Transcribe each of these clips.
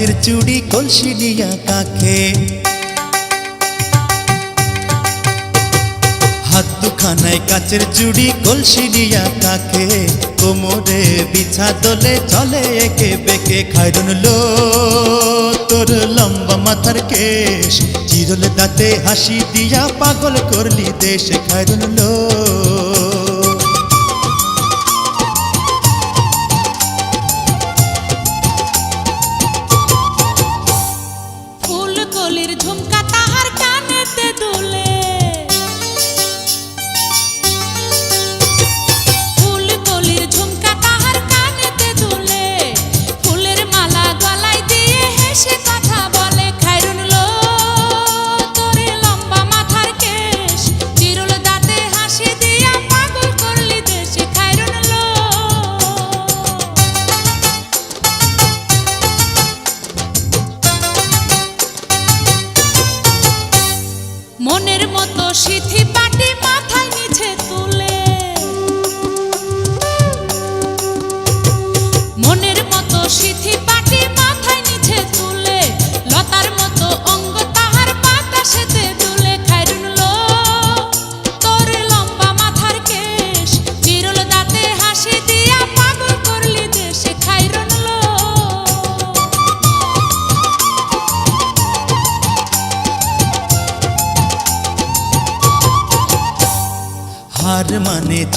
গাছের চুড়ি কলসি দিয়া কাকে? হাত দুখানায় কাচের চুড়ি কলসি দিয়া কাকে? কোমরে বিছা দলে চলে একে বেকে। খায়রন লো, তোর লম্বা মাথার কেশ। চিরল দাঁতে হাসি দিয়া পাগল করলি দেশে। খায়রন লো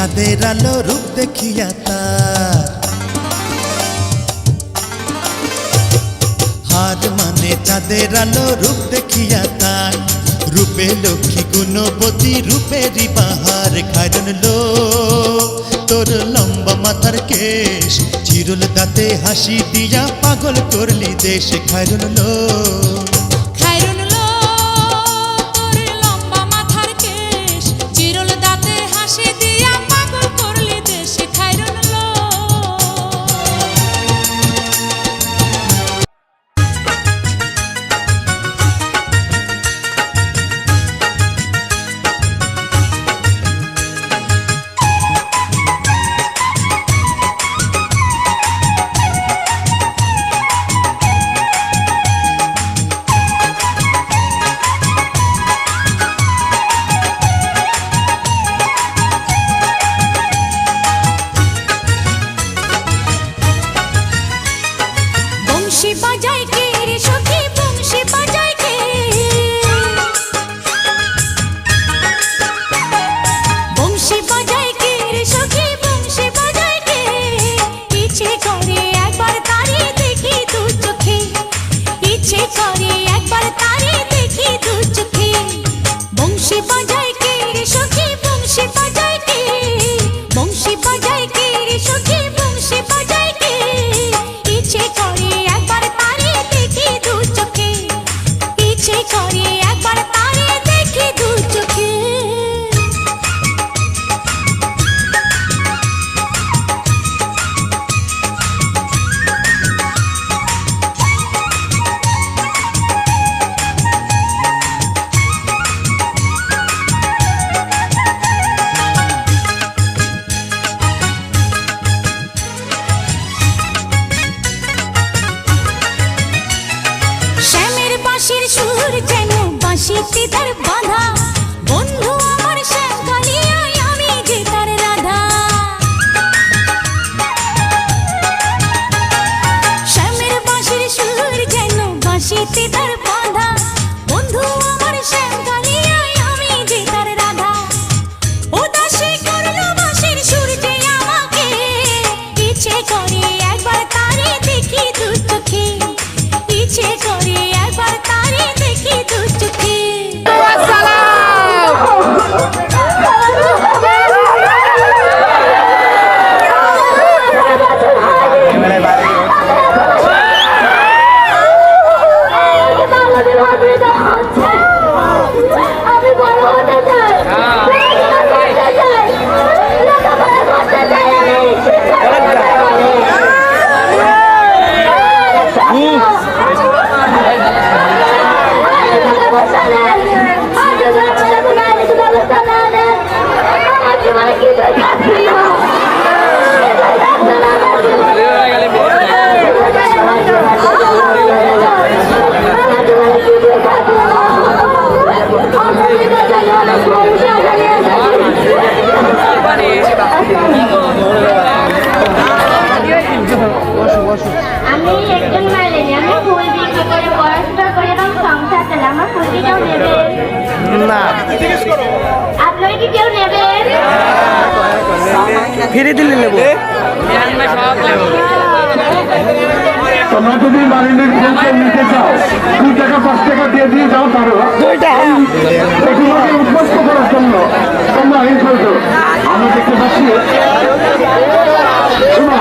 চাঁদের আলো রূপ দেখিয়া তার। হার মানে চাঁদের আলো রূপ দেখিয়া তার। রূপে লক্ষ্মী গুণবতী রূপের বাহার খাইন লো। তোর লম্বা মাথার কেশ, চিরুল দাঁতে হাসি দিয়া পাগল করলি দেশ খাইন লো। শক্তি তার বাঁধা। তোমরা যদি মালিনীর ফুলকে নিতে চাও দুই টাকা পাঁচ টাকা দিয়ে দিয়ে যাও এগুলোকে উদ্বস্ত করার জন্য তোমরা এই করছ আমরা দেখতে পাচ্ছি শোনা,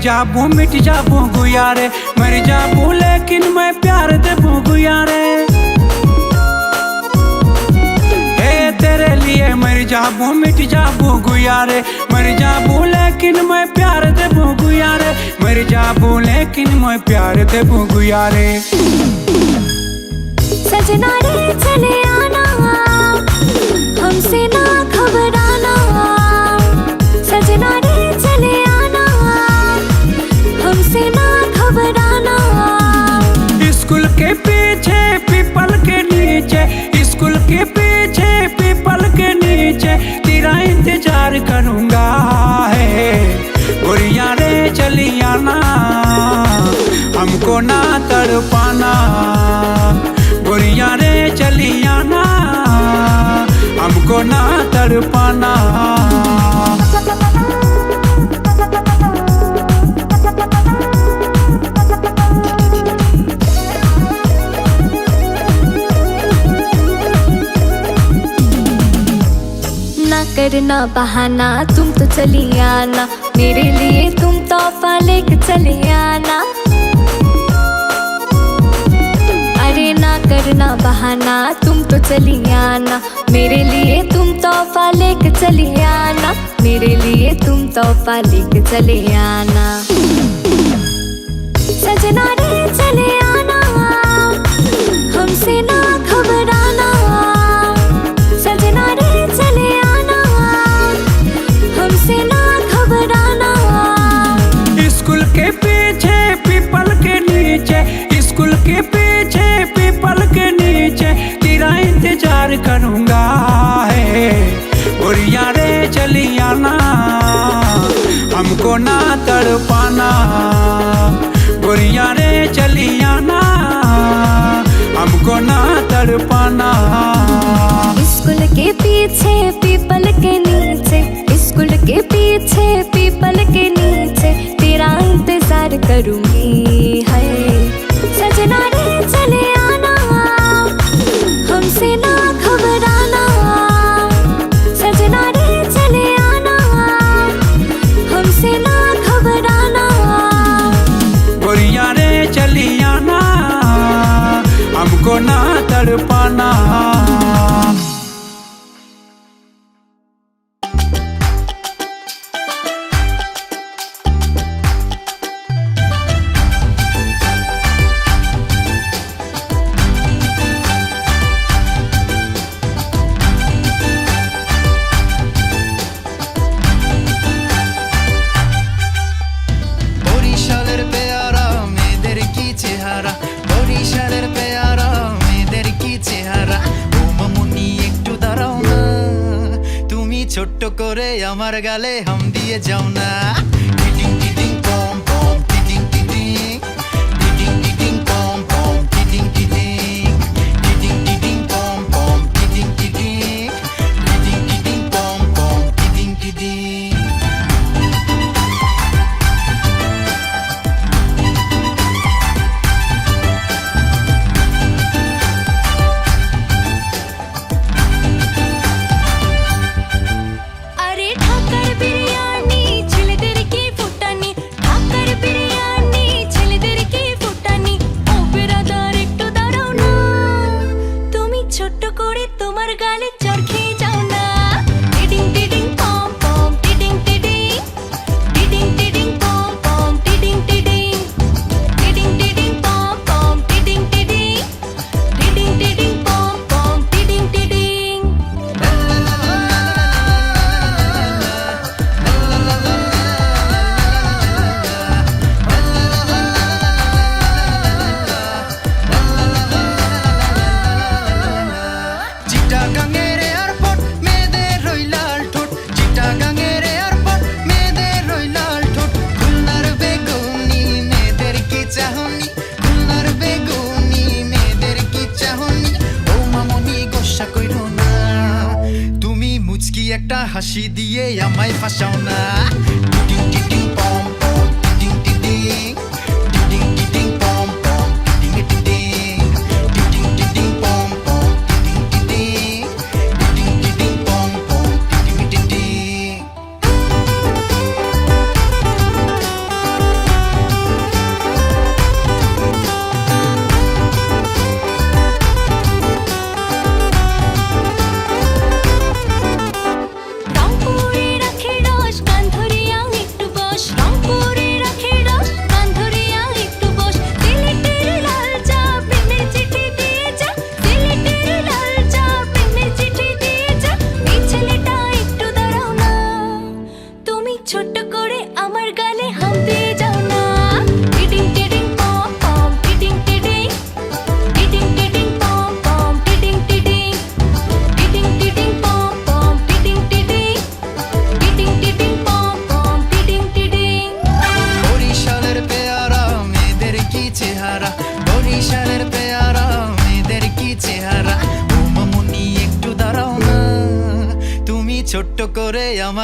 जाबू, मिट जाबू गुयारे। मर जाबू, लेकिन मैं प्यार देबू गुयारे। ए तेरे लिए मर जाबू, मिट जाबू गुयारे। मर जाबू, लेकिन मैं प्यार देबू गुयारे। मर जाबू, लेकिन मैं प्यार देबू गुयारे। सजना रे, चले आना। हमसे ना घबराना के पीछे, पीपल के नीचे, स्कूल के पीछे, पीपल के नीचे, तेरा इंतज़ार करूँगा, है बुढ़िया रे चली आना हमको ना तड़पाना बुढ़िया रे चली आना हमको ना तड़पाना ना करना बहाना, तुम तो चली आना। मेरे लिए तुम तोहफा लेके चले आना। अरे ना करना बहाना, तुम तो चली आना। मेरे लिए तुम तोहफा लेके चले आना। मेरे लिए तुम तोहफा लेके चले आना। सजना रे, चले आना। हमसे ना के पीछे पीपल के नीचे तेरा इंतज़ार करूँगा, है। रे चली आना हमको ना तड़पाना। रे चली आना हमको ना तड़पाना। स्कूल के पीछे पीपल के नीचे, स्कूल के पीछे पीपल के नीचे तेरा इंतज़ार करूँगी। আমার গালে হাম দিয়ে যাও না।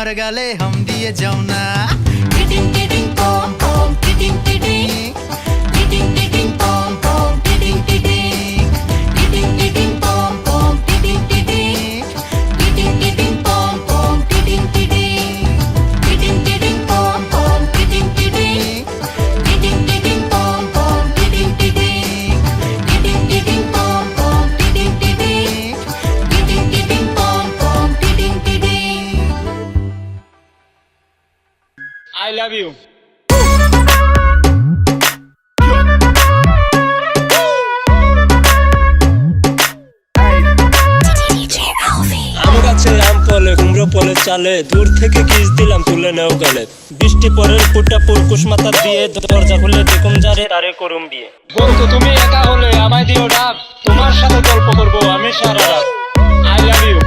మరగలే ফলে চালে দূর থেকে কিস দিলাম তুলে নেও গেলে। বৃষ্টি পরের ফুটা পুরকুশ মাথা দিয়ে দরজা খুলে দেখুম যারে তারে করুম বিয়ে। বন্ধু তুমি একা হলে আমায় দিও ডাক তোমার সাথে গল্প করব আমি সারা রাত। আই লাভ ইউ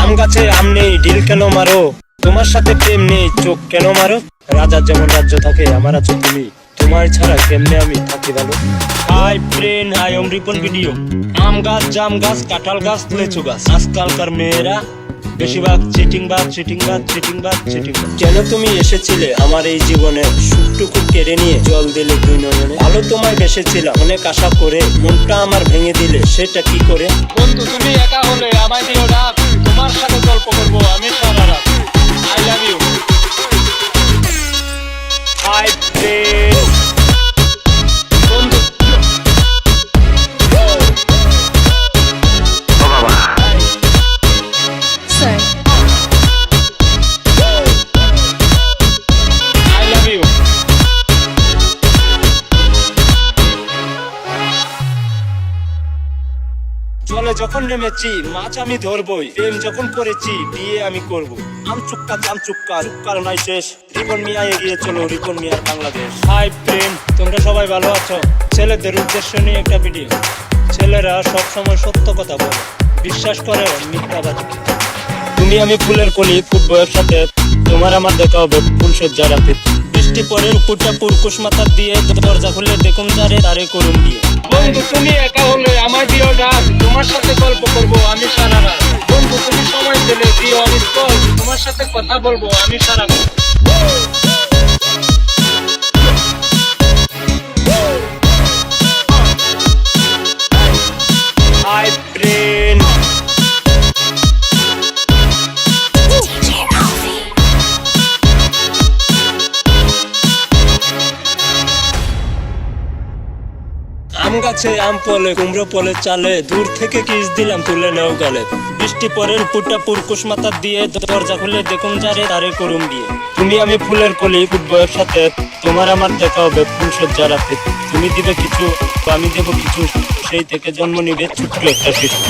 আম গাছে আম নেই ঢিল কেন মারো? তোমার সাথে প্রেম নেই চোখ কেন মারো? রাজার যেমন রাজ্য থাকে আমার আছো তুমি। তোমার ছাড়া কেমনে আমি থাকি ভালো? হাই ফ্রেন্ড হাই ওম রিপন ভিডিও। আম গাছ জাম গাছ কাঁঠাল গাছ লেচু গাছ। আজকালকার মেয়েরা বেশিরভাগ চিটিং বাদ চিটিং বাদ চিটিং বাদ চিটিং কেন তুমি এসেছিলে আমার এই জীবনে? সুখটুকু কেড়ে নিয়ে জল দিলে দুই নয়নে। ভালো তোমায় বেসেছিলাম অনেক আশা করে মনটা আমার ভেঙে দিলে। সেটা কি করে? বন্ধু তুমি একা হলে আমায় দিও ডাক তোমার সাথে গল্প করব আমি সারা রাত। আই লাভ ইউ হাই যখন নেমেছি, মাছ আমি ধরবই, প্রেম যখন করেছি, বিয়ে আমি করব। আম চুক্কা, চাম চুক্কা চুক্কার নাই শেষ। রিপন মিয়া এগিয়ে চলো, রিপন মিয়ার বাংলাদেশ। হাই প্রেম, তোমরা সবাই ভালো আছো? ছেলেদের উদ্দেশ্য নিয়ে একটা ভিডিও ছেলেরা সব সময় সত্য কথা বলে, বিশ্বাস করে মিথ্যাবাদী। তুমি আমি ফুলের কলি, ফুটবয়ের সাথে, তোমার আমার দেখা হবে ফুল সজ্জা রাতে। বৃষ্টি পরের ফুটা পুরকুশ মাথা দিয়ে দরজা খুলে, দেখুন যারে তারে করুন বিয়ে বন্ধু, তুমি একা সাথে গল্প করব, আমি সারা রাত। বন্ধু, তুমি সময় পেলে দিও আমি তোমার সাথে কথা বলব, আমি সারা আম গাছে আম ফলে কুমড়ো ফলে চালে। দূর থেকে কিস দিলাম তুলে নেও গেলে। বৃষ্টি পরের ফুটা পুরকুশ মাথা দিয়ে। দরজা খুলে দেখুন যারে তারে করুম বিয়ে তুমি আমি ফুলের কলি ফুটবয়ের সাথে। তোমার আমার দেখা হবে ফুল সজ্জা রাতে। তুমি দিবে কিছু, আমি দেবো কিছু। সেই থেকে জন্ম নিবে ছোট্ট একটা শিশু।